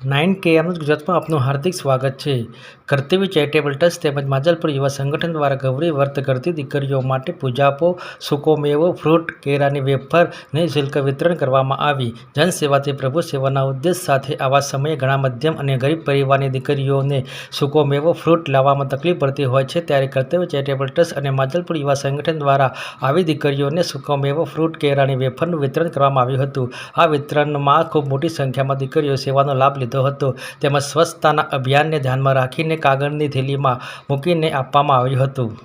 Nine કેએમનું ગુજરાતમાં આપનું હાર્દિક સ્વાગત છે. કર્તવ્ય ચેરિટેબલ ટ્રસ્ટ તેમજ માજલપુર યુવા સંગઠન દ્વારા ગૌરી વર્ત કરતી દીકરીઓ માટે પૂજાપો સૂકો મેવો, ફ્રૂટ કેરાની વેફર નિઃશુલ્ક વિતરણ કરવામાં આવી. જનસેવાથી પ્રભુ સેવાના ઉદ્દેશ સાથે આવા સમયે ઘણા મધ્યમ અને ગરીબ પરિવારની દીકરીઓને સૂકો મેવો, ફ્રૂટ લાવવામાં તકલીફ પડતી હોય છે ત્યારે કર્તવ્ય ચેરિટેબલ ટ્રસ્ટ અને માજલપુર યુવા સંગઠન દ્વારા આવી દીકરીઓને સૂકો મેવો, ફ્રૂટ કેરાની વેફરનું વિતરણ કરવામાં આવ્યું હતું. આ વિતરણમાં ખૂબ મોટી સંખ્યામાં દીકરીઓ સેવાનો લાભ લીધો હતો. તેમજ સ્વચ્છતાના અભિયાનને ધ્યાનમાં રાખીને કાગળની થેલીમાં મૂકીને આપવામાં આવ્યું હતું.